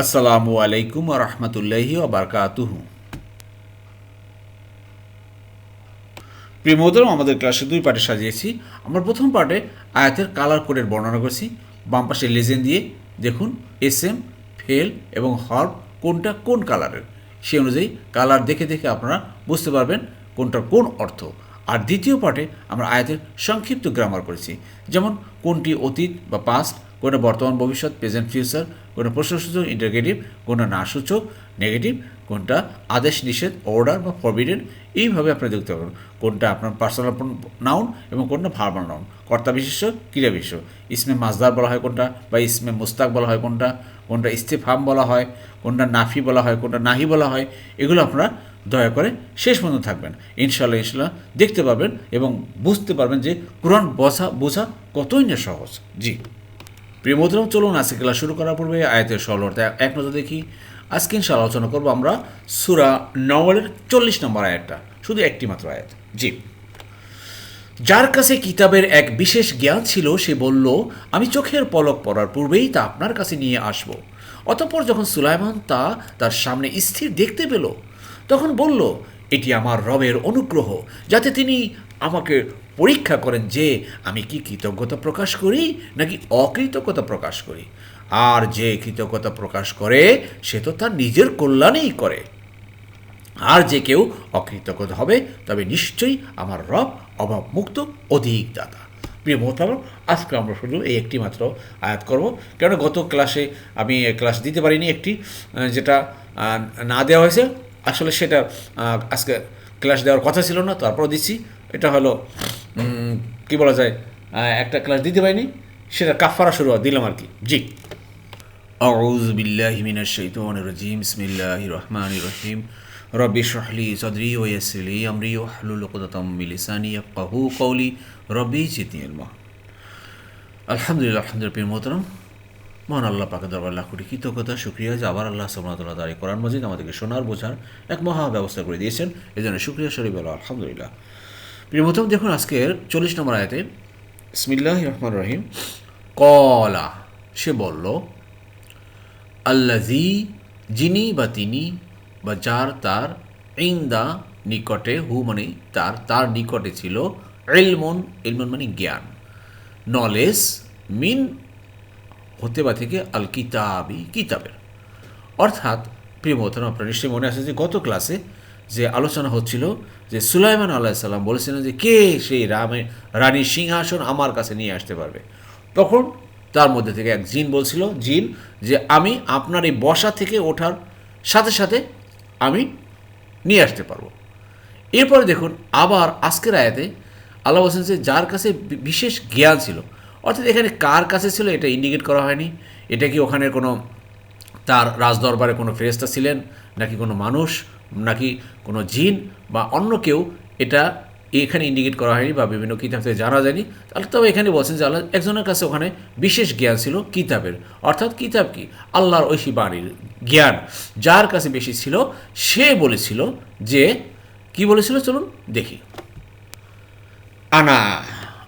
আসসালামু আলাইকুম রহমতুল্লাহি ওবরকাতুহু প্রিয় মোদরম আমাদের ক্লাসে দুই পার্টে সাজিয়েছি। আমরা প্রথম পার্টে আয়াতের কালার কোডের বর্ণনা করছি। বাম পাশে লেজেন দিয়ে দেখুন এস এম ফেল এবং হর্ব কোনটা কোন কালারের সেই অনুযায়ী কালার দেখে দেখে আপনারা বুঝতে পারবেন কোনটার কোন অর্থ। আর দ্বিতীয় পার্টে আমরা আয়াতের সংক্ষিপ্ত গ্রামার করেছি। যেমন, কোনটি অতীত বা পাস্ট কোনটা বর্তমান, ভবিষ্যৎ প্রেজেন্ট ফিউচার কোনটা প্রশ্নসূচক ইন্টারগেটিভ কোনটা না সূচক নেগেটিভ কোনটা আদেশ নিষেধ অর্ডার বা ফরবিডেন এইভাবে আপনি দেখতে পারবেন কোনটা আপনার পার্সোনাল নাউন এবং কোনটা ভার্বাল নাউন কর্তা বিশেষ ক্রিয়া বিশেষ ইসমে মাজদার বলা হয় কোনটা বা ইসমে মুস্তাক বলা হয় কোনটা কোনটা ইস্তেফাম বলা হয়, কোনটা নাফি বলা হয়, কোনটা নাহি বলা হয়, এগুলো আপনারা দয়া করে শেষ পর্যন্ত থাকবেন। ইনশাল্লাহ ইনশাল্লাহ দেখতে পাবেন এবং বুঝতে পারবেন যে কোরআন বোঝা বোঝা কতই না সহজ। জি। প্রিয় মোদরম চলুন আজকে ক্লাস শুরু করার পূর্বে আয়তের সরলতা এক নজর দেখি। আজকে ইনশাল আলোচনা করব আমরা সুরা নওয়ালের চল্লিশ নম্বর আয়াতটা, শুধু একটি মাত্র আয়াত। জি। যার কাছে কিতাবের এক বিশেষ জ্ঞান ছিল, সে বলল, আমি চোখের পলক পড়ার পূর্বেই তা আপনার কাছে নিয়ে আসব। অতঃপর যখন সুলাইমান তা তার সামনে স্থির দেখতে পেল, তখন বলল, এটি আমার রবের অনুগ্রহ, যাতে তিনি আমাকে পরীক্ষা করেন যে আমি কি কৃতজ্ঞতা প্রকাশ করি নাকি অকৃতজ্ঞতা প্রকাশ করি। আর যে কৃতজ্ঞতা প্রকাশ করে, সে তো তার নিজের কল্যাণেই করে। আর যে কেউ অকৃতজ্ঞতা হবে, তবে নিশ্চয়ই আমার রব অভাবমুক্ত অধিক দাতা। প্রিয় মোহতাবর আজকে আমরা শুধু এই একটি মাত্র আয়াত করব। কেন গত ক্লাসে আমি ক্লাস দিতে পারিনি একটি যেটা না দেওয়া হয়েছে। আসলে সেটা আজকে ক্লাস দেওয়ার কথা ছিল না তারপর দিচ্ছি। এটা হলো কি বলা যায় একটা ক্লাস দিতে পারিনি সেটা কাফারা শুরু দিলাম আর কি জি أعوذ بالله من الشيطان الرجيم بسم الله الرحمن الرحيم رب اشرح لي صدري ويسر لي أمري واحلل عقدة من لساني يفقهوا قولي ربي زدني علما আলহামদুলিল্লাহ আলহামদুলিল্লাহ মোহতরম মহান আল্লাহ পাকে দরবার লাখ কোটি কৃতজ্ঞতা সুক্রিয়া যে আবার আল্লাহ সামনাতুল্লাহ তারি কোরআন মজিদ আমাদেরকে শোনার বোঝার এক মহা ব্যবস্থা করে দিয়েছেন এই জন্য সুক্রিয়া শরীফ আল্লাহ আলহামদুলিল্লাহ প্রিয় মতম দেখুন আজকের চল্লিশ নম্বর আয়তে ইসমিল্লাহ রহমান রহিম কলা সে বলল আল্লাজি যিনি বা তিনি বা যার তার ইন্দা নিকটে, হু মানে তার তার নিকটে ছিল এলমন এলমন মানে জ্ঞান, নলেজ মিন হতে বা থেকে আল কিতাবি কিতাবের। অর্থাৎ প্রিয় মোহতারাম আপনার নিশ্চয়ই মনে আছে যে গত ক্লাসে যে আলোচনা হচ্ছিল যে সুলাইমান আল্লাহ সাল্লাম বলেছিলেন যে কে সেই রামে রানীর সিংহাসন আমার কাছে নিয়ে আসতে পারবে। তখন তার মধ্যে থেকে এক জিন বলছিল, জিন, যে আমি আপনার এই বসা থেকে ওঠার সাথে সাথে আমি নিয়ে আসতে পারব। এরপরে দেখুন, আবার আজকের আয়াতে আল্লাহ বলছেন যে যার কাছে বিশেষ জ্ঞান ছিল, অর্থাৎ এখানে কার কাছে ছিল এটা ইন্ডিকেট করা হয়নি। এটা কি ওখানে কোনো তার রাজদরবারে কোনো ফেরেস্তা ছিলেন নাকি কোনো মানুষ? নাকি কোনো জিন বা অন্য কেউ এটা এখানে ইন্ডিকেট করা হয়নি বা বিভিন্ন কিতাব থেকে জানা যায়নি? তাহলে তবে এখানে বলছেন যে আল্লাহ একজনের কাছে ওখানে বিশেষ জ্ঞান ছিল কিতাবের। অর্থাৎ কিতাব কি? আল্লাহর ঐশী বাণীর জ্ঞান। যার কাছে বেশি ছিল, সে বলেছিল যে, কি বলেছিল চলুন দেখি। আনা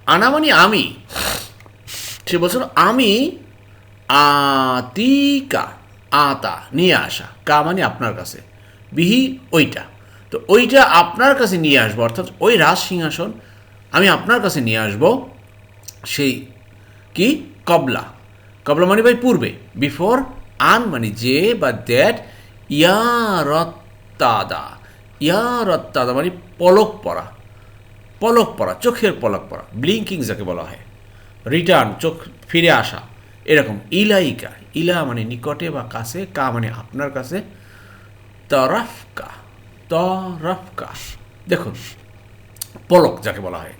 আনা মানে আমি। সে বলছিল, আমি আতিকা, আতা, নিয়ে আসা। কা মানে আপনার কাছে। বিহি ওইটা। তো ওইটা আপনার কাছে নিয়ে আসব, অর্থাৎ ওই রাজ সিংহাসন আমি আপনার কাছে নিয়ে আসব, সেই কি? কবলা। কবলা মানে ভাই পূর্বে। বিফোর আন মানে যে বা দ্যাট ইয়ারত্তাদা। ইয়ারত্তাদা মানে পলক পড়া পলক পড়া চোখের পলক পড়া ব্লিঙ্কিং যাকে বলা হয়। রিটার্ন, চোখ ফিরে আসা। এরকম, ইলাইকা। ইলা মানে নিকটে বা কাছে, কা মানে আপনার কাছে। তরফকা তরফকা দেখুন পলক যাকে বলা হয়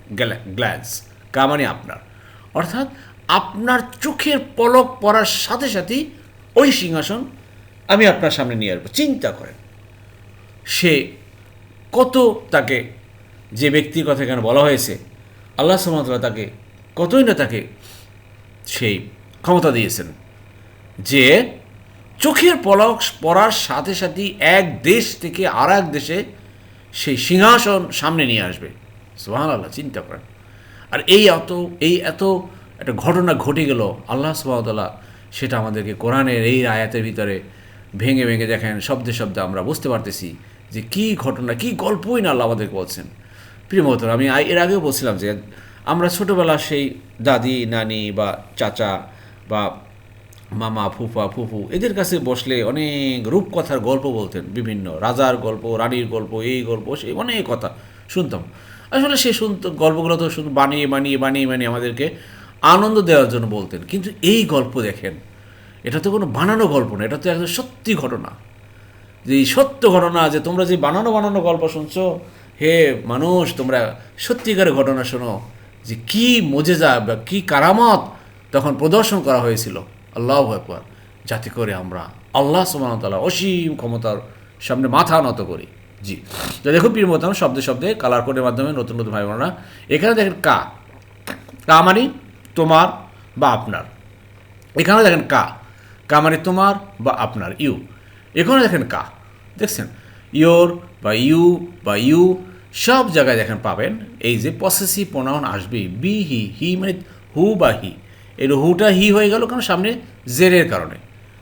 গ্ল্যান্স কা মানে আপনার। অর্থাৎ আপনার চোখের পলক পড়ার সাথে সাথেই ওই সিংহাসন আমি আপনার সামনে নিয়ে আসব। চিন্তা করেন, সে কত তাকে, যে ব্যক্তির কথা এখানে বলা হয়েছে, আল্লাহ সামতলা তাকে, কতই না তাকে সেই ক্ষমতা দিয়েছেন যে চোখের পলক পড়ার সাথে সাথেই এক দেশ থেকে আর এক দেশে সেই সিংহাসন সামনে নিয়ে আসবে। সোহান আল্লাহ চিন্তা করেন। আর এই এত এই এত একটা ঘটনা ঘটে গেল, আল্লাহ সুবাহতাল্লাহ সেটা আমাদেরকে কোরআনের এই আয়াতের ভিতরে ভেঙে ভেঙে দেখেন, শব্দে শব্দে আমরা বুঝতে পারতেছি যে কী ঘটনা, কী গল্পই না আল্লাহ আমাদেরকে বলছেন। প্রিয় মহতর আমি এর আগেও বলছিলাম যে আমরা ছোটোবেলা সেই দাদি, নানি বা চাচা বা মামা, ফুফা, ফুফু, এদের কাছে বসলে অনেক রূপকথার গল্প বলতেন, বিভিন্ন রাজার গল্প, রানীর গল্প, এই গল্প সেই অনেক কথা শুনতাম। আসলে সে শুনত, গল্পগুলো তো শুধু বানিয়ে বানিয়ে বানিয়ে বানিয়ে আমাদেরকে আনন্দ দেওয়ার জন্য বলতেন। কিন্তু এই গল্প দেখেন, এটা তো কোনো বানানো গল্প না, এটা তো একদম সত্যি ঘটনা। যে এই সত্য ঘটনা, যে তোমরা যে বানানো বানানো গল্প শুনছো, হে মানুষ, তোমরা সত্যিকারের ঘটনা শোনো, যে কি মজেজা বা কী কারামত তখন প্রদর্শন করা হয়েছিল। আল্লাহ একবার যাতে করে আমরা আল্লাহ সুবাহতাল্লাহ অসীম ক্ষমতার সামনে মাথা নত করি। জি। তো দেখুন প্রিয় মতাম শব্দে শব্দে কালার কোডের মাধ্যমে নতুন নতুন ভাই বোনেরা এখানে দেখেন কা। কা মানে তোমার বা আপনার। এখানে দেখেন কা। কা মানে তোমার বা আপনার, ইউ। এখানে দেখেন কা। দেখছেন? ইয়োর বা ইউ বা ইউ, সব জায়গায় দেখেন পাবেন, এই যে পসেসিভ প্রোনাউন আসবে বি, হি হি মানে হু বা হি। এই হুটা হি হয়ে গেল কারণ সামনে জেরের কারণে।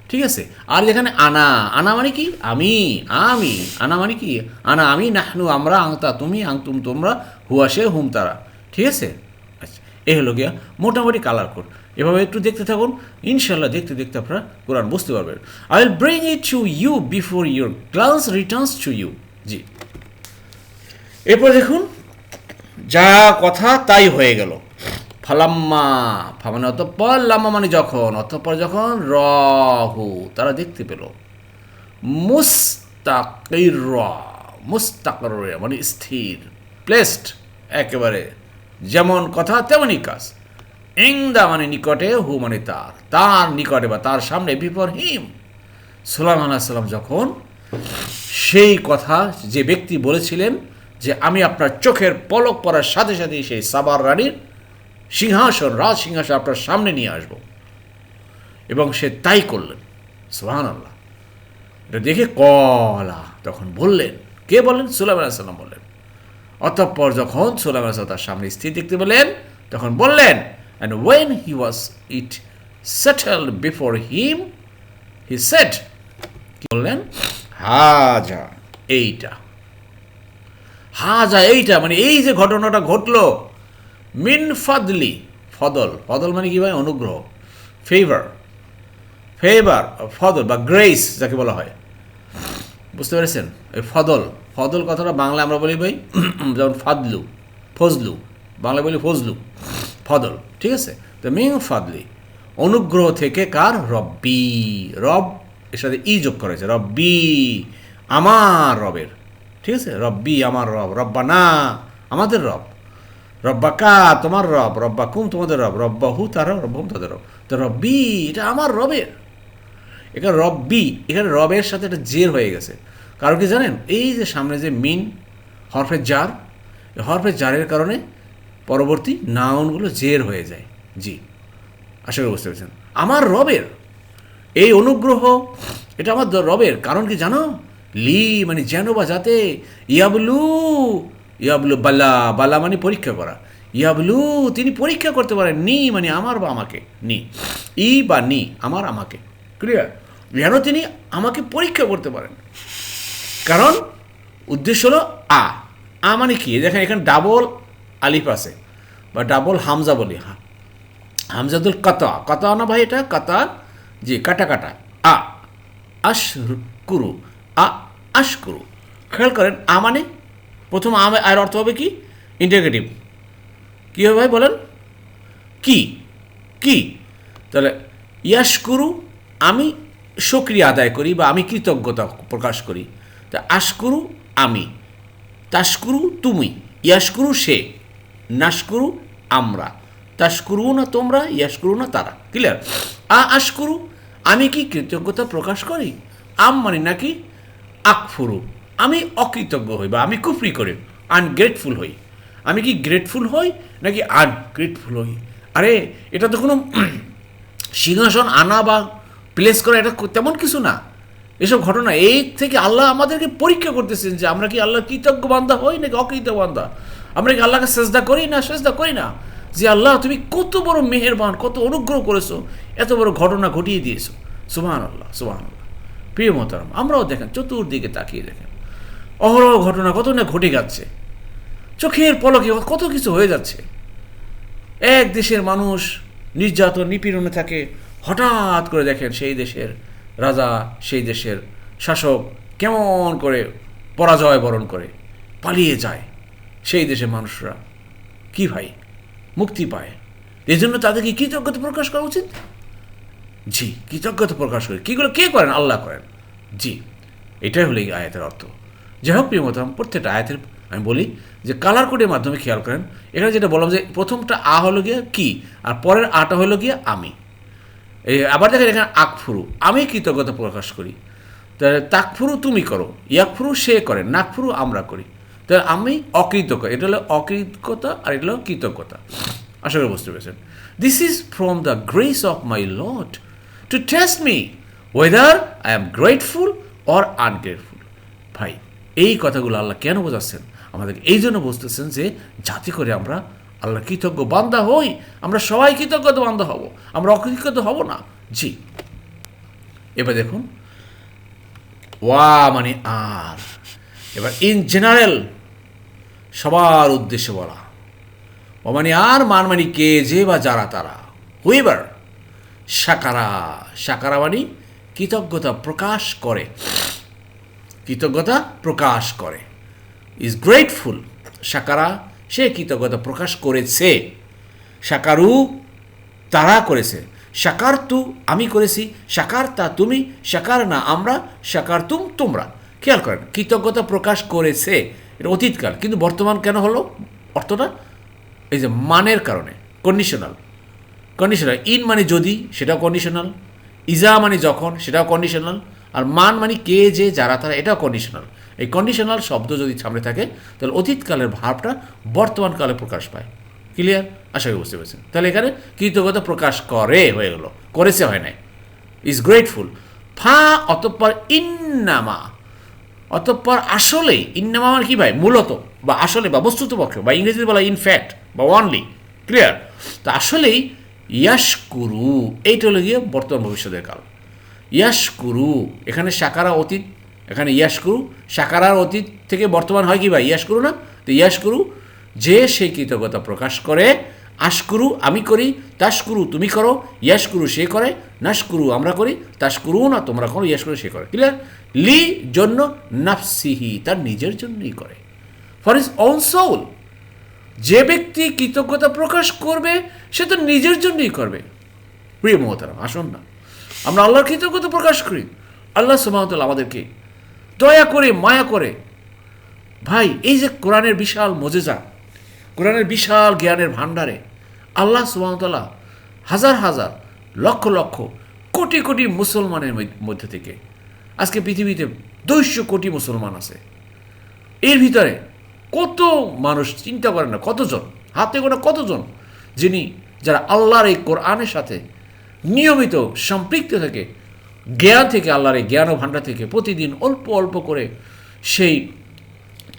ঠিক আছে? আর যেখানে আনা আনা মানে কি? আমি আমি। আনা মানে কি? আনা আমি, নাহনু আমরা, আংতা তুমি, আংতুম তোমরা, হুয়া সে, হুম তারা। ঠিক আছে? আচ্ছা এ হলো গিয়া মোটামুটি কালার কোড এভাবে একটু দেখতে থাকুন। ইনশাল্লাহ দেখতে দেখতে আপনারা কোরআন বুঝতে পারবেন। I will bring it to you before your glance returns to you জি। এরপর দেখুন, যা কথা তাই হয়ে গেল। ফালাম্মা ফা মানে অতঃপর লাম্মা মানে যখন অতঃপর যখন রহু, তারা দেখতে পেল। মুস্তাকির মুস্তাকর মানে স্থির প্লেসড একেবারে। যেমন কথা, তেমনই কাজ। ইংদা মানে নিকটে, হু মানে তার। তার নিকটে বা তার সামনে বিপর হিম সুলাম আলাহিসাল্লাম যখন সেই কথা যে ব্যক্তি বলেছিলেন যে, আমি আপনার চোখের পলক পড়ার সাথে সাথে সেই সাবার রানীর সিংহাসন, রাজ সিংহাসন আপনার সামনে নিয়ে আসব। এবং সে তাই করলেন। সোহান আল্লাহ এটা দেখে কলা তখন বললেন, কে বলেন সুলাম আলাইসাল্লাম বললেন। অতঃপর যখন সুলাম আলাইসাল্লাম তার সামনে স্থির দেখতে পেলেন, তখন বললেন and when he was it settled before him he set কি বললেন? হাজা এইটা। হাজা এইটা মানে এই যে ঘটনাটা ঘটলো মিন ফাদলি, ফদল। ফদল মানে কি ভাই? অনুগ্রহ। ফেভার ফেভার ফদল বা গ্রেস যাকে বলা হয়। বুঝতে পেরেছেন? এই ফদল। ফদল কথাটা বাংলা আমরা বলি ভাই, যেমন ফাদলু, ফজলু। বাংলা বলি ফজলু, ফদল। ঠিক আছে? তো মিং ফাদলি, অনুগ্রহ থেকে কার? রব্বি। রব, এর সাথে ই যোগ করেছে রব্বি, আমার রবের। ঠিক আছে? রব্বি, আমার রব। রব্বানা, আমাদের রব। রব্বাকা তোমার রব, রব্বাকুম তোমাদের রব, রব্বাহু তারা রব্বাহুম তাদের রব। তো রব্বি, এটা আমার রবের। এখানে রব্বি, এখানে রবের সাথে একটা জের হয়ে গেছে। কারণ কি জানেন? এই যে সামনে যে মিন, হরফের জার হরফের জারের কারণে পরবর্তী নাউনগুলো জের হয়ে যায়। জি, আশা করি বুঝতে পেরেছেন। আমার রবের, এই অনুগ্রহ, এটা আমার রবের। কারণ কি জানো? লি মানে যেন বা যাতে, ইয়াবলু ইয়াবলু বাল্লা বাল্লা মানে পরীক্ষা করা। ইয়াবলু, তিনি পরীক্ষা করতে পারেন, নি মানে আমার বা আমাকে, নি। ই বা নি, আমার, আমাকে। ক্লিয়ার যেন তিনি আমাকে পরীক্ষা করতে পারেন? কারণ উদ্দেশ্য হলো আ। আ মানে কি? দেখেন, এখানে ডাবল আলিফ আছে, বা ডাবল হামজা বলি। হ্যাঁ হামজাদুল কাতা। কাতা না ভাই এটা? কাতা, জি, কাটা কাটা। আ আশ কুরু আ আশ কুরু খেয়াল করেন, আ মানে প্রথম আ আর অর্থ হবে কি? ইন্টারগেটিভ কী হবে ভাই বলেন? কি? কি? তাহলে, ইয়াশকুরু, আমি সক্রিয় আদায় করি বা আমি কৃতজ্ঞতা প্রকাশ করি। তা আশকুরু, আমি। তাস্কুরু তুমি। ইয়াসকুরু সে। নাশকুরু, আমরা। তাস্কুরু না তোমরা ইয়াসকুরু না তারা। ক্লিয়ার আ আশকুরু, আমি কি কৃতজ্ঞতা প্রকাশ করি? আম মানে নাকি আকফুরু আমি অকৃতজ্ঞ হই বা আমি কুফরি করি আনগ্রেটফুল হই। আমি কি গ্রেটফুল হই নাকি আনগ্রেটফুল হই? আরে, এটা তো কোনো সিংহাসন আনা বা প্লেস করা এটা তেমন কিছু না। এসব ঘটনা, এই থেকে আল্লাহ আমাদেরকে পরীক্ষা করতেছেন যে আমরা কি আল্লাহ কৃতজ্ঞ বান্ধা হই নাকি অকৃতজ্ঞ বান্ধা আমরা কি আল্লাহকে সেজদা করি না? সেজদা করি না। যে আল্লাহ, তুমি কত বড় মেহেরবান, কত অনুগ্রহ করেছ, এত বড় ঘটনা ঘটিয়ে দিয়েছ। সুবাহান আল্লাহ সুবাহান আল্লাহ প্রিয় মোহতারাম, আমরাও দেখেন, চতুর্দিকে তাকিয়ে দেখেন। অহরহ ঘটনা, কত না ঘটে যাচ্ছে। চোখের পলকে কত কিছু হয়ে যাচ্ছে। এক দেশের মানুষ নির্যাতন, নিপীড়নে থাকে, হঠাৎ করে দেখেন সেই দেশের রাজা, সেই দেশের শাসক কেমন করে পরাজয় বরণ করে, পালিয়ে যায় সেই দেশের মানুষরা। কি ভাই? মুক্তি পায়। এই জন্য তাদেরকে কৃতজ্ঞতা প্রকাশ করা উচিত? জি, কৃতজ্ঞতা প্রকাশ করে। কীগুলো কে করেন? আল্লাহ করেন। জি, এটাই হলো এই আয়াতের অর্থ। যাই হোক প্রিয় মতাম, প্রত্যেকটা আয়াতের আমি বলি যে কালার কোডের মাধ্যমে খেয়াল করেন। এখানে যেটা বললাম যে প্রথমটা আ হলো গিয়ে কি, আর পরের আটা হলো গিয়ে আমি। এই আবার দেখেন এখানে আকফুরু, আমি কৃতজ্ঞতা প্রকাশ করি। তাহলে তাকফুরু তুমি করো, ইয়াকফুরু সে করে, নাকফুরু আমরা করি। তাহলে আমি অকৃতজ্ঞ, এটা হলো অকৃতজ্ঞতা আর এটা হলো কৃতজ্ঞতা। আশা করি বুঝতে পেরেছেন। This is from the grace of my Lord to test me whether I am grateful or ungrateful ভাই এই কথাগুলো আল্লাহ কেন বোঝাচ্ছেন? আমাদেরকে এই জন্য বুঝতেছেন যে যাতে করে আমরা আল্লাহ কৃতজ্ঞ বান্দা হই, আমরা সবাই কৃতজ্ঞতা বান্দা হব, আমরা অকৃতজ্ঞ হব না। জি। এবার দেখুন। ওয়া মানে আর। এবার ইন জেনারেল সবার উদ্দেশ্যে বলা। ও মানে আর মান মানে কে, যে বা যারা তারা। হুইবার সাকারা। সাকারা মানে কৃতজ্ঞতা প্রকাশ করে। কৃতজ্ঞতা প্রকাশ করে। ইজ গ্রেটফুল সাকারা, সে কৃতজ্ঞতা প্রকাশ করেছে। সাকারু, তারা করেছে। সাকার তু আমি করেছি। সাকার তা তুমি। সাকার না, আমরা। সাকার তুম তোমরা। খেয়াল করেন, কৃতজ্ঞতা প্রকাশ করেছে। এটা অতীতকাল, কিন্তু বর্তমান কেন হলো? অর্থটা এই যে মানের কারণে কন্ডিশনাল কন্ডিশনাল ইন মানে যদি, সেটাও কন্ডিশনাল ইজা মানে যখন, সেটাও কন্ডিশনাল আর মান মানে কে, যে, যারা, তারা, এটাও কন্ডিশনাল এই কন্ডিশনাল শব্দ যদি সামনে থাকে, তাহলে অতীতকালের ভাবটা বর্তমান কালে প্রকাশ পায়। ক্লিয়ার আশা করি বুঝতে পেরেছেন। তাহলে এখানে কৃতজ্ঞতা প্রকাশ করে হয়ে গেলো। করেছে হয় নাই। ইজ গ্রেটফুল ফা অতঃপর ইন্নামা। অতঃপর আসলেই, ইন্নামা মানে কি ভাই? মূলত, বা আসলে, বা বস্তুত পক্ষে, বা ইংরেজিতে বলা ইনফ্যাক্ট বা ওয়ানলি ক্লিয়ার তো আসলেই ইয়াসকুরু এইটা হলো গিয়ে বর্তমান ভবিষ্যতের কাল। ইয়াসকুরু এখানে সাকারা অতীত, এখানে ইয়াসকুরু সাকারার অতীত থেকে বর্তমান হয় কি ভাই? ইয়াসকুরু না? তো ইয়াসকুরু যে সে কৃতজ্ঞতা প্রকাশ করে, আশকুরু আমি করি তাসকুরু তুমি করো ইয়াসকুরু সে করে নাসকুরু আমরা করি তাসকুরু না তোমরা করো ইয়াসকুরু সে করে। ক্লিয়ার লি জন্য নাফসিহি, তার নিজের জন্যই করে। ফর ইজ ওন সোল যে ব্যক্তি কৃতজ্ঞতা প্রকাশ করবে, সে তো নিজের জন্যই করবে। প্রিয় মহতারাম, আসুন না। আমরা আল্লাহর কৃতজ্ঞতা প্রকাশ করি। আল্লাহ সুমাহতাল আমাদেরকে দয়া করে, মায়া করে। ভাই, এই যে কোরআনের বিশাল মজেজা, কোরআনের বিশাল জ্ঞানের ভাণ্ডারে, আল্লাহ সুবাহতাল্লাহ হাজার হাজার লক্ষ লক্ষ কোটি কোটি মুসলমানের মধ্যে থেকে, আজকে পৃথিবীতে দুইশো কোটি মুসলমান আছে। এর ভিতরে কত মানুষ চিন্তা করেন না, কতজন, হাতে গোনা কতজন, যিনি, যারা আল্লাহর এই কোরআনের সাথে নিয়মিত, সম্পৃক্ত থাকে, জ্ঞান থেকে, আল্লাহর এই জ্ঞান ও ভাণ্ডার থেকে প্রতিদিন অল্প অল্প করে সেই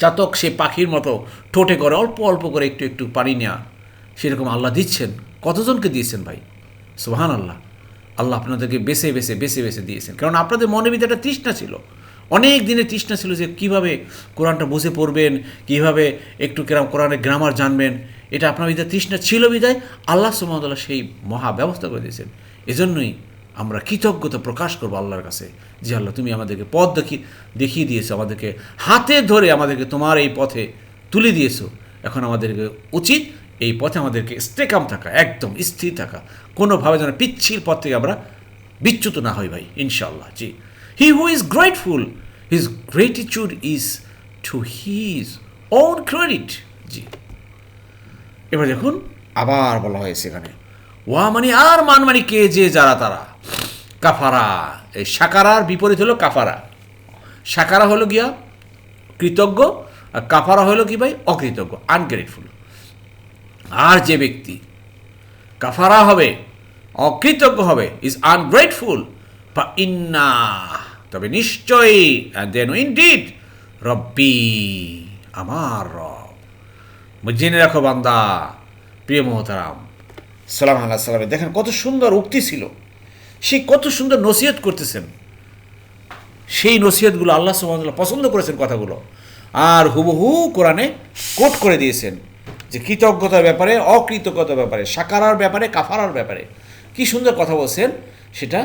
চাতক সে পাখির মতো ঠোঁটে করে অল্প অল্প করে একটু একটু পানি নেওয়া সেরকম আল্লাহ দিচ্ছেন। কতজনকে দিয়েছেন ভাই? সোহান আল্লাহ আল্লাহ আপনাদেরকে বেছে বেছে বেছে বেছে দিয়েছেন। কারণ আপনাদের মনে ভিতরে একটা তৃষ্ণা ছিল। অনেক দিনের তৃষ্ণা ছিল যে কীভাবে কোরআনটা বুঝে পড়বেন, কীভাবে একটু কেরাম, কোরআনের গ্রামার জানবেন, এটা আপনার ভিতরে তৃষ্ণা ছিল বিদায় আল্লাহ সুমতাল্লাহ সেই মহা ব্যবস্থা করে দিয়েছেন। এজন্যই আমরা কৃতজ্ঞতা প্রকাশ করব আল্লাহর কাছে যে আল্লাহ তুমি আমাদেরকে পথ দেখি, দেখিয়ে দিয়েছ, আমাদেরকে হাতে ধরে আমাদেরকে তোমার এই পথে তুলে দিয়েছ। এখন আমাদেরকে উচিত এই পথে আমাদেরকে স্টেকাম থাকা, একদম স্থির থাকা। কোনোভাবে যেন পিচ্ছির পথ থেকে আমরা বিচ্যুত না হই ভাই ইনশাল্লাহ জি। He who is grateful his gratitude is to his own credit জি। এবার দেখুন, আবার বলা হয়েছে এখানে। ওয়া মানে আর মান মানে কে যে যারা তারা? কাফারা। এই সাকারার বিপরীত হলো কাফারা। সাকারা হলো গিয়া কৃতজ্ঞ, আর কাফারা হলো কি ভাই? অকৃতজ্ঞ আনগ্রেটফুল আর যে ব্যক্তি কাফারা হবে, অকৃতজ্ঞ হবে ইজ আনগ্রেটফুল বা ইন্না, তবে নিশ্চয়ই দেন ইনডিড রব্বি, আমার রব। জেনে রাখো বান্দা, প্রিয় মহতারাম। সালাম আল্লাহ সাল্লামে দেখেন কত সুন্দর উক্তি ছিল। সে কত সুন্দর নসিহত করতেছেন। সেই নসিহতগুলো আল্লাহ সুবাহতাল্লাহ পছন্দ করেছেন কথাগুলো। আর হুবহু কোরআনে কোট করে দিয়েছেন যে কৃতজ্ঞতার ব্যাপারে, অকৃতজ্ঞতার ব্যাপারে, সাকারার ব্যাপারে, কাফারার ব্যাপারে। কি সুন্দর কথা বলছেন, সেটা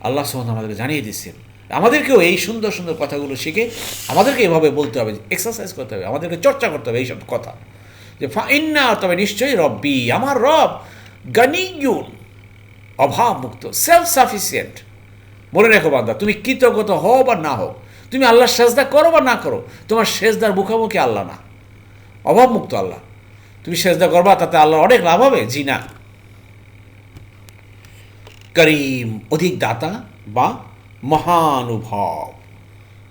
আল্লাহ সুবাহ আমাদেরকে জানিয়ে দিচ্ছেন। আমাদেরকেও এই সুন্দর সুন্দর কথাগুলো শিখে আমাদেরকে এভাবে বলতে হবে এক্সারসাইজ করতে হবে, আমাদেরকে চর্চা করতে হবে এইসব কথা। যে ফাইন্না তবে নিশ্চয়ই রব্বি, আমার রব গানিগুন অভাব মুক্ত সেলফ সাফিসিয়েন্ট মনে রেখো বান্দা, তুমি কৃতজ্ঞতা হও বা না হও, তুমি আল্লাহর সেজদা করো বা না করো, তোমার সেজদার মুখোমুখি আল্লাহ না। অভাবমুক্ত আল্লাহ। তুমি সেজদা করবা, তাতে আল্লাহ অনেক লাভ হবে, জি না। করিম, অধিক দাতা বা মহানুভব।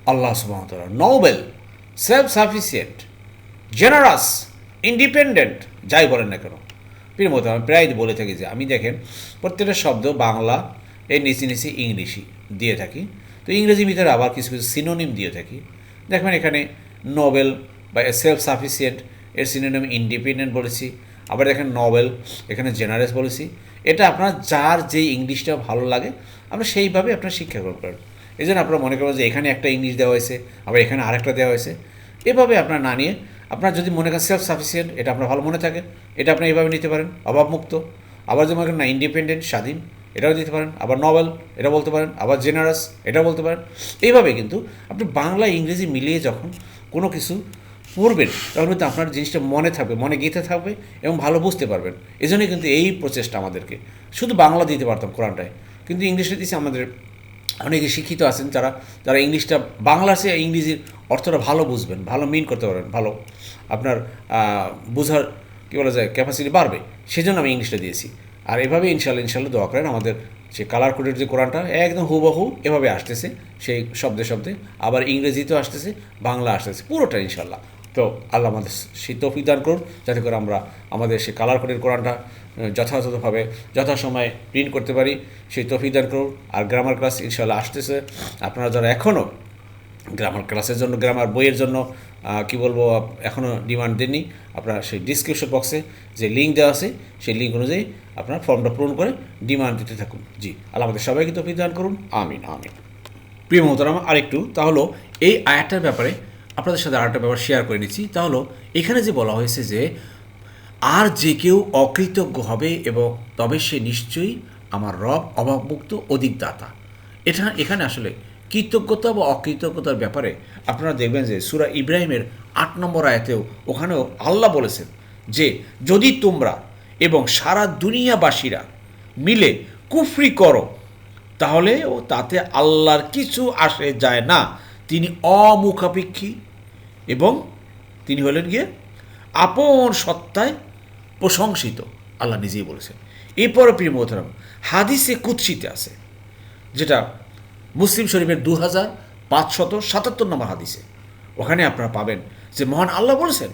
আল্লাহ সুবাহতলা noble self sufficient generous independent যাই বলেন না কেন। প্রিয় মতো, আমি প্রায় বলে থাকি যে, আমি দেখেন, প্রত্যেকটা শব্দ বাংলা এর নিচে নিচে ইংলিশই দিয়ে থাকি। তো ইংরেজির ভিতরে আবার কিছু কিছু সিনোনিম দিয়ে থাকি। দেখবেন এখানে নোবেল বা সেলফ সাফিসিয়েন্ট এর সিনোনিম ইন্ডিপেন্ডেন্ট বলেছি। আবার দেখেন নভেল এখানে জেনারেস বলেছি। এটা আপনার যার যেই ইংলিশটা ভালো লাগে আমরা সেইভাবে আপনার শিক্ষা গ্রহণ করেন। এই জন্য আপনারা মনে করেন যে, এখানে একটা ইংলিশ দেওয়া হয়েছে, আবার এখানে আরেকটা দেওয়া হয়েছে। এভাবে আপনার না নিয়ে আপনার যদি মনে করেন সেলফ সাফিসিয়েন্ট এটা আপনার ভালো মনে থাকে, এটা আপনি এইভাবে নিতে পারেন, অভাবমুক্ত। আবার যদি মনে করেন না ইন্ডিপেন্ডেন্ট স্বাধীন, এটাও দিতে পারেন, আবার নভেল এটা বলতে পারেন, আবার জেনারাস এটা বলতে পারেন। এইভাবে কিন্তু আপনি বাংলা, ইংরেজি মিলিয়ে যখন কোনো কিছু পড়বেন, তখন কিন্তু আপনার জিনিসটা মনে থাকবে, মনে গেঁথে থাকবে এবং ভালো বুঝতে পারবেন। এই কিন্তু এই প্রচেষ্টা আমাদেরকে। শুধু বাংলা দিতে পারতাম কোরআনটায়, কিন্তু ইংলিশে দিচ্ছে আমাদের অনেকে শিক্ষিত আছেন, যারা যারা ইংলিশটা বাংলা সে ইংরেজির অর্থটা ভালো বুঝবেন, ভালো মিন করতে পারবেন, ভালো আপনার বোঝার, কী বলা যায় ক্যাপাসিটি বাড়বে। সেজন্য আমি ইংলিশটা দিয়েছি। আর এভাবে ইনশাল্লাহ ইনশাল্লাহ দোয়া করেন আমাদের সে কালার কোডের যে কোরআনটা, একদম হুবহু এভাবে আসতেছে, সেই শব্দে শব্দে। আবার ইংরেজিতেও আসতেছে, বাংলা আসতেছে, পুরোটা ইনশাল্লাহ তো আল্লাহ আমাদের সেই তৌফিক দান করুন, যাতে করে আমরা আমাদের সেই কালার কোডের কোরআনটা যথাযথভাবে, যথাসময়ে প্রিন্ট করতে পারি। সেই তৌফিক দান করুন। আর গ্রামার ক্লাস ইনশাল্লাহ আসতেছে। আপনারা যারা এখনও গ্রামার ক্লাসের জন্য গ্রামার বইয়ের জন্য কি বলব এখনও ডিমান্ড দেননি। আপনারা সেই ডিসক্রিপশন বক্সে যে লিঙ্ক দেওয়া আছে, সেই লিঙ্ক অনুযায়ী আপনারা ফর্মটা পূরণ করে ডিমান্ড দিতে থাকুন। জি, আল্লাহ আমাদের সবাইকে তো দান করুন। আমিন আমিন। প্রিয় মোহতারাম আরেকটু তাহলে এই আয়াতটার ব্যাপারে আপনাদের সাথে আরেকটা ব্যাপার শেয়ার করে নিচ্ছি। তাহলে এখানে যে বলা হয়েছে যে, আর যে কেউ অকৃতজ্ঞ হবে এবং তবে সে নিশ্চয়ই আমার রব অভাবমুক্ত অধিক দাতা এটা এখানে আসলে কৃতজ্ঞতা বা অকৃতজ্ঞতার ব্যাপারে আপনারা দেখবেন যে সুরা ইব্রাহিমের আট নম্বর আয়াতেও ওখানেও আল্লাহ বলেছেন যে, যদি তোমরা এবং সারা দুনিয়াবাসীরা মিলে কুফরি করো, তাহলে ও তাতে আল্লাহর কিছু আসে যায় না। তিনি অমুখাপেক্ষী এবং তিনি হলেন গিয়ে আপন সত্তায় প্রশংসিত। আল্লাহ নিজেই বলেছেন। এরপরে প্রিয় মোহতারাম হাদিসে কুৎসিতে আছে, যেটা মুসলিম শরীফের দু হাজার পাঁচশত সাতাত্তর নম্বর হাদিসে। ওখানে আপনারা পাবেন যে মহান আল্লাহ বলেছেন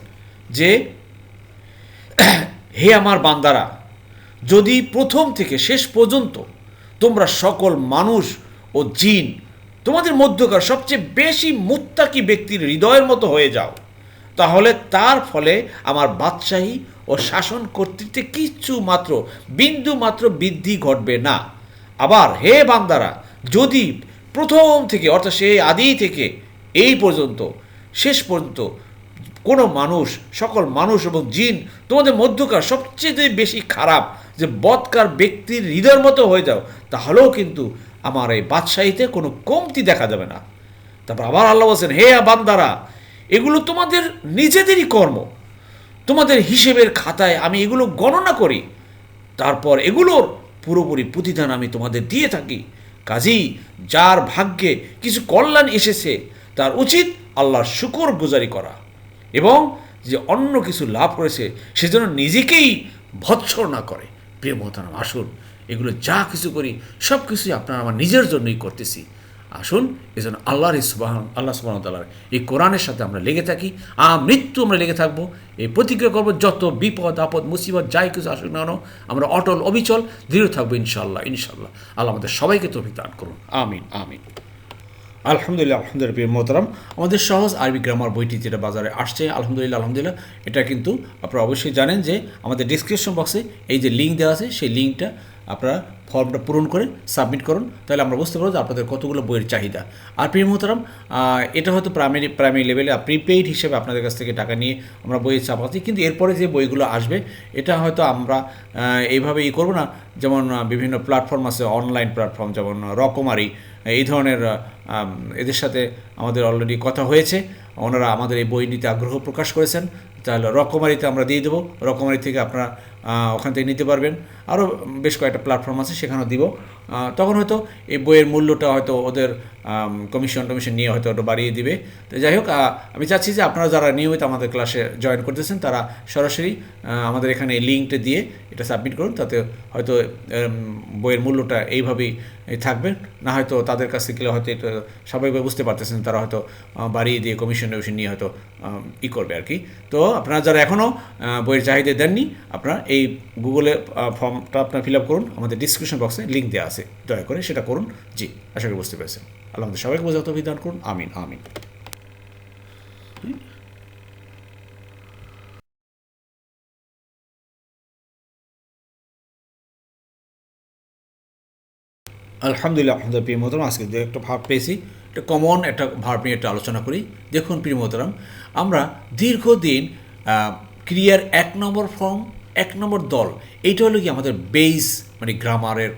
যে, হে আমার বান্দারা, যদি প্রথম থেকে শেষ পর্যন্ত তোমরা সকল মানুষ ও জিন তোমাদের মধ্যকার সবচেয়ে বেশি মুত্তাকি ব্যক্তির হৃদয়ের মতো হয়ে যাও, তাহলে তার ফলে আমার বাদশাহী ও শাসন কর্তৃত্বে কিচ্ছু মাত্র, বিন্দু মাত্র বৃদ্ধি ঘটবে না। আবার হে বান্দারা যদি প্রথম থেকে, অর্থাৎ সেই আদি থেকে এই পর্যন্ত, শেষ পর্যন্ত কোনো মানুষ, সকল মানুষ এবং জিন তোমাদের মধ্যকার সবচেয়ে বেশি খারাপ যে বৎকার ব্যক্তির হৃদয়ের মতো হয়ে যাও, তাহলেও কিন্তু আমার এই বাদশাহীতে কোনো কমতি দেখা যাবে না। তারপর আবার আল্লাহ বলছেন, হে বান্দারা, এগুলো তোমাদের নিজেদেরই কর্ম। তোমাদের হিসেবের খাতায় আমি এগুলো গণনা করি। তারপর এগুলোর পুরোপুরি প্রতিদান আমি তোমাদের দিয়ে থাকি। কাজেই যার ভাগ্যে কিছু কল্যাণ এসেছে, তার উচিত আল্লাহর শুকর গুজারি করা। এবং যে অন্য কিছু লাভ করেছে সেজন্য নিজেকেই ভৎসর না করে। প্রিয় মহতারাম, আসুন, এগুলো যা কিছু করি সব কিছুই আপনার, আমার নিজের জন্যই করতেছি। আসুন, এই জন্য আল্লাহর এই আল্লাহ সুবাহ তাল্লাহর এই কোরআনের সাথে আমরা লেগে থাকি। আর মৃত্যু আমরা লেগে থাকব। এই প্রতিক্রিয়া করব, যত বিপদ, আপদ, মুসিবত, যাই কিছু আসুক না কেন, আমরা অটল, অবিচল, দৃঢ় থাকব ইনশাল্লাহ ইনশাল্লাহ আল্লাহ আমাদের সবাইকে তো দান করুন। আমিন আমিন। আলহামদুলিল্লাহ আলহামদুলিল্লাহ, প্রিয় মোহতারাম, আমাদের সহজ আরবি গ্রামার বইটি যেটা বাজারে আসছে, আলহামদুলিল্লাহ আলহামদুলিল্লাহ, এটা কিন্তু আপনারা অবশ্যই জানেন যে আমাদের ডিসক্রিপশন বক্সে এই যে লিঙ্ক দেওয়া আছে, সেই লিঙ্কটা আপনারা ফর্মটা পূরণ করে সাবমিট করুন, তাহলে আমরা বুঝতে পারব যে আপনাদের কতগুলো বইয়ের চাহিদা। আর প্রিয় মোহতারাম এটা হয়তো প্রাইমারি প্রাইমারি লেভেলে প্রিপেইড হিসেবে আপনাদের কাছ থেকে টাকা নিয়ে আমরা বইয়ের চাপাচ্ছি কিন্তু এরপরে যে বইগুলো আসবে, এটা হয়তো আমরা এইভাবে ই করব না, যেমন বিভিন্ন প্ল্যাটফর্ম আছে অনলাইন প্ল্যাটফর্ম যেমন রকমারি, এই ধরনের এদের সাথে আমাদের অলরেডি কথা হয়েছে, ওনারা আমাদের এই বই নিতে আগ্রহ প্রকাশ করেছেন, তাহলে রকমারিতে আমরা দিয়ে দেবো, রকমারি থেকে আপনারা ওখান থেকে নিতে পারবেন। আরও বেশ কয়েকটা প্ল্যাটফর্ম আছে, সেখানেও দিব। তখন হয়তো এই বইয়ের মূল্যটা হয়তো ওদের কমিশন টমিশন নিয়ে হয়তো ওটা বাড়িয়ে দিবে। তো যাই হোক আমি চাচ্ছি যে আপনারা যারা নিয়মিত আমাদের ক্লাসে জয়েন করতেছেন, তারা সরাসরি আমাদের এখানে লিঙ্কটা দিয়ে এটা সাবমিট করুন। তাতে হয়তো বইয়ের মূল্যটা এইভাবেই থাকবে। না হয়তো তাদের কাছ থেকে হয়তো এটা স্বাভাবিকভাবে বুঝতে পারতেছেন, তারা হয়তো বাড়িয়ে দিয়ে কমিশন টমিশন নিয়ে হয়তো ই করবে আর কি। তো আপনারা যারা এখনও বইয়ের চাহিদা দেননি, আপনারা এই গুগলে ফর্মটা আপনার ফিল আপ করুন। আমাদের ডিসক্রিপশন বক্সে লিঙ্ক দেওয়া আছে। দয়া করে সেটা করুন। জি, আশা করি বুঝতে পেরেছেন। আল্লাহ আমাদের সবাইকে বোঝাতে বিধান করুন। আমিন আমিন। আলহামদুলিল্লাহ আলহামদুলিল্লাহ, প্রিয় মোহতরম, আজকে দু একটা ভাব পেয়েছি, একটা কমন একটা ভাব নিয়ে একটা আলোচনা করি। দেখুন, প্রিয় মোহতরম, আমরা দীর্ঘদিন ক্রিয়ার এক নম্বর ফর্ম এক নম্বর দল, এইটা হলো কি আমাদের বেস মানে গ্রামারের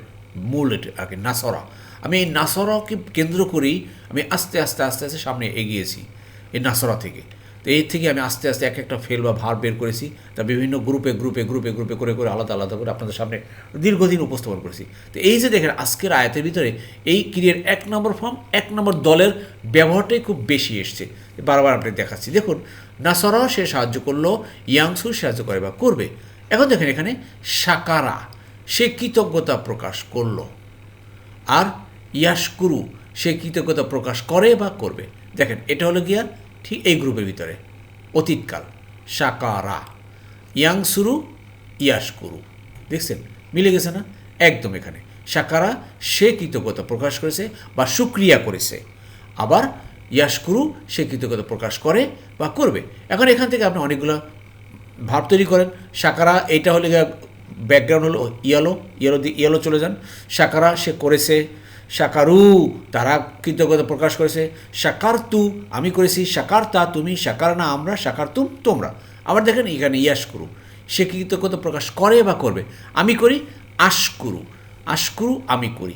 মূল আর কি নাসরা। আমি এই নাসরাকে কেন্দ্র করেই আমি আস্তে আস্তে আস্তে আস্তে সামনে এগিয়েছি এই নাসরা থেকে। তো এই থেকে আমি আস্তে আস্তে এক একটা ফেল বা ভার বের করেছি, তা বিভিন্ন গ্রুপে গ্রুপে গ্রুপে গ্রুপে করে করে আলাদা আলাদা করে আপনাদের সামনে দীর্ঘদিন উপস্থাপন করেছি। তো এই যে দেখেন, আজকের আয়াতের ভিতরে এই ক্রিয়ার এক নম্বর ফর্ম এক নম্বর দলের ব্যবহারটাই খুব বেশি এসছে। বারবার আপনি দেখাচ্ছি। দেখুন, নাসরাও সে সাহায্য করল ইয়াংসু সাহায্য করে বা করবে। এখন দেখেন এখানে সাকারা সে কৃতজ্ঞতা প্রকাশ করল। আর ইয়াসকুরু সে কৃতজ্ঞতা প্রকাশ করে বা করবে। দেখেন, এটা হলো গিয়া ঠিক এই গ্রুপের ভিতরে, অতীতকাল সাকারা ইয়াংসুরু ইয়াসকুরু দেখছেন? মিলে গেছে না? একদম এখানে। সাকারা সে কৃতজ্ঞতা প্রকাশ করেছে বা সুক্রিয়া করেছে। আবার ইয়াসকুরু সে কৃতজ্ঞতা প্রকাশ করে বা করবে। এখন এখান থেকে আপনি অনেকগুলো ভাব তৈরি করেন। সাকারা, এইটা হলে ব্যাকগ্রাউন্ড হলো ইয়েলো ইয়েলো দিয়ে ইয়েলো চলে যান। সাকারা, সে করেছে। সাকারু, তারা কৃতজ্ঞতা প্রকাশ করেছে। সাকার তু আমি করেছি। সাকার তা তুমি সাকার না, আমরা সাকার তুম তোমরা। আবার দেখেন এখানে ইয়াস করু। সে কৃতজ্ঞতা প্রকাশ করে বা করবে? আমি করি আশকুরু আশকুরু আমি করি।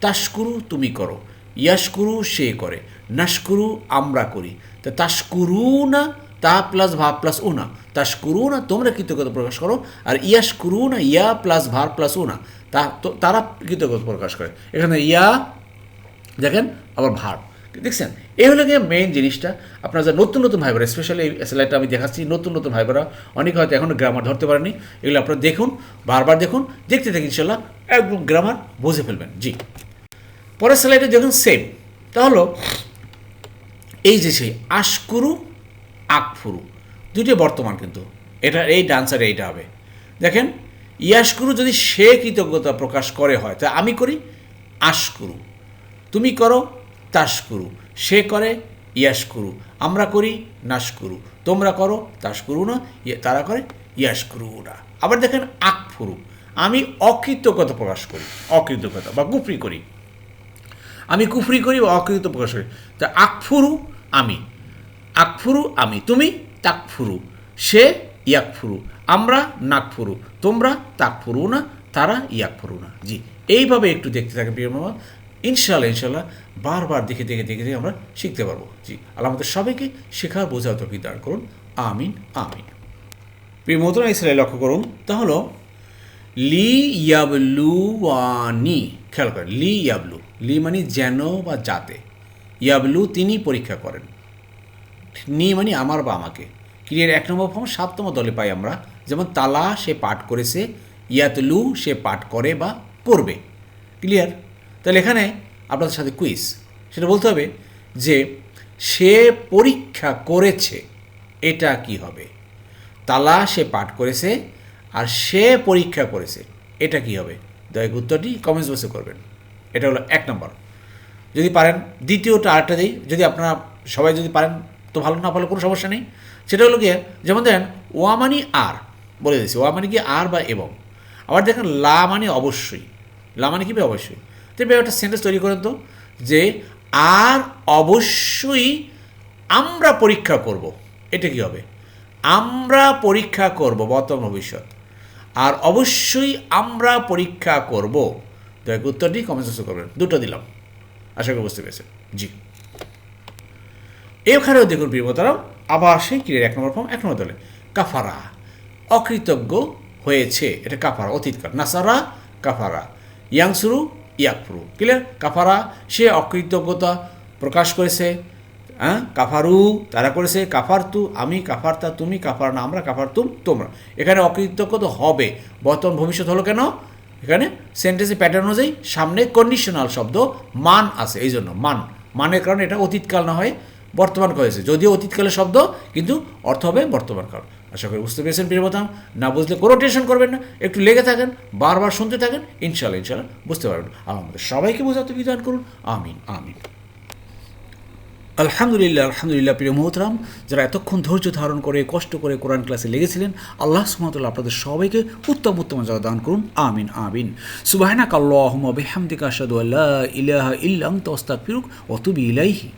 তাস্কুরু তুমি করো। ইয়াসকুরু সে করে। নাশকুরু আমরা করি। তা তাস্কুরু না, তা প্লাস ভাব প্লাস উনা তাস করু না তোমরা কৃতজ্ঞতা প্রকাশ করো। আর ইয়াস করু না ইয়া প্লাস ভার প্লাস উনা, তা তারা কৃতজ্ঞতা প্রকাশ করে। এখানে ইয়া, দেখেন, আবার ভার। দেখছেন? এই হলো গিয়ে মেইন জিনিসটা। আপনারা যা নতুন নতুন ভাইবারা স্পেশালি এই স্লাইডটা আমি দেখাচ্ছি, নতুন নতুন ভাইবারা অনেকে হয়তো এখনও গ্রামার ধরতে পারেনি। এগুলো আপনারা দেখুন, বারবার দেখুন, দেখতে থাকুন ইনশাল্লাহ একদম গ্রামার বুঝে ফেলবেন। জি। পরের স্লাইডে দেখুন সেম তা হলো, এই যে সেই, আশকুরু, আকফুরু। দুইটি বর্তমান কিন্তু। এটা, এই ডান্সার এইটা হবে। দেখেন ইয়াসকুরু যদি সে কৃতজ্ঞতা প্রকাশ করে হয়, তা আমি করি আশকুরু তুমি করো তাসকুরু সে করে ইয়াসকুরু আমরা করি নাশকুরু তোমরা করো তাসকুরু না তারা করে ইয়াসকুরু না। আবার দেখেন, আকফুরু। আমি অকৃতজ্ঞতা প্রকাশ করি। অকৃতজ্ঞতা বা কুফরি করি। আমি কুফরি করি বা অকৃত প্রকাশ করি। তা আকফুরু আমি। আকফুরু আমি। তুমি তাকফুরু। সে ইয়াকফুরু। আমরা নাকফুরু। তোমরা তাকফুরু না, তারা ইয়াকফুরু না। জি, এইভাবে একটু দেখতে থাকে প্রিয় মামা ইনশাল্লাহ ইনশাল্লাহ বারবার দেখে দেখে দেখে দেখে আমরা শিখতে পারব। জি, আল্লাহ আমাদের সবাইকে শেখার বোঝার তফিক দান করুন। আমিন আমিন। প্রিয় মোদনা ইসরায়েল লক্ষ্য করুন। তা হলো, লি ইয়াবলুয়ানি খেয়াল করেন, লি ইয়াবলু। লি মানে যেন বা যাতে। ইয়াবলু তিনি পরীক্ষা করেন। নি মানে আমার বা আমাকে। ক্রিয়ার এক নম্বর ফর্ম সাততম দলে পাই আমরা। যেমন তালা সে পাঠ করেছে, ইয়াতলু সে পাঠ করে বা করবে ক্লিয়ার তাহলে এখানে আপনাদের সাথে কুইজ সেটা বলতে হবে যে, সে পরীক্ষা করেছে, এটা কি হবে? তালা সে পাঠ করেছে আর সে পরীক্ষা করেছে, এটা কি হবে? দয়া উত্তরটি কমেন্টস বক্সে করবেন। এটা হলো এক নম্বর। যদি পারেন, দ্বিতীয়টা আরেকটা দিই। যদি আপনারা সবাই যদি পারেন, তো ভালো, না পারলে কোনো সমস্যা নেই। সেটা হলো গিয়ে, যেমন দেখেন, ওয়া মানে আর, বলে দিয়েছি, ওয়া মানে কি আর বা এবং। আবার দেখেন, লা মানে অবশ্যই, লা মানে কি অবশ্যই। তো একটা সেন্টেন্স তৈরি করেন তো, যে আর অবশ্যই আমরা পরীক্ষা করব। এটা কি হবে? আমরা পরীক্ষা করব বর্তমান ভবিষ্যৎ। আর অবশ্যই আমরা পরীক্ষা করব। দয়া উত্তরটি কমেন্ট করবেন। দুটো দিলাম। আশা করি বুঝতে পেরেছেন। জি। এখানেও দেখুন প্রিয়তারাম আবার সেই ক্রিয়ার এক নম্বর ফর্ম, এক নম্বর দলে। কাফারা। অকৃতজ্ঞ হয়েছে। এটা কাফারা অতীতকাল নাসারা, কাফারা। ইয়াংসুরু, ইয়াকফুরু। ক্লিয়ার? কাফারা, সে অকৃতজ্ঞতা প্রকাশ করেছে। হ্যাঁ? কাফারু, তারা করেছে। কাফার তু, আমি কাফারতা তুমি, কাফার না, আমরা, কাফার তুম, তোমরা। এখানে অকৃতজ্ঞ তো হবে। বর্তমান ভবিষ্যৎ হলো কেন? এখানে সেন্টেন্সের প্যাটার্ন অনুযায়ী সামনে কন্ডিশনাল শব্দ মান আছে। এই জন্য মান। মানের কারণে এটা অতীতকাল না হয়। বর্তমান হয়েছে যদিও অতীতকালের শব্দ, কিন্তু অর্থ হবে বর্তমান কাল। আশা করি বুঝতে পেরেছেন প্রিয়বতাম না বুঝলে কোনো টেনশন করবেন না। একটু লেগে থাকেন, বারবার শুনতে থাকেন ইনশাল্লাহ ইনশাল্লাহ বুঝতে পারবেন। আর আমাদের সবাইকে বোঝাতে বিধান করুন। আমিন আমিন। আলহামদুলিল্লাহ আলহামদুলিল্লাহ, প্রিয় মোহতরাম, যারা এতক্ষণ ধৈর্য ধারণ করে, কষ্ট করে কোরআন ক্লাসে লেগেছিলেন, আল্লাহ সুমতুল্লাহ আপনাদের সবাইকে উত্তম উত্তম যারা দান করুন। আমিন আমিন। সুবাহনা কাল্লাহম বেহামদিকা আসাদু আল্লাহ ইলাহা ইল্লাম তস্তাক ফিরুক অতুবি ইলাইহি।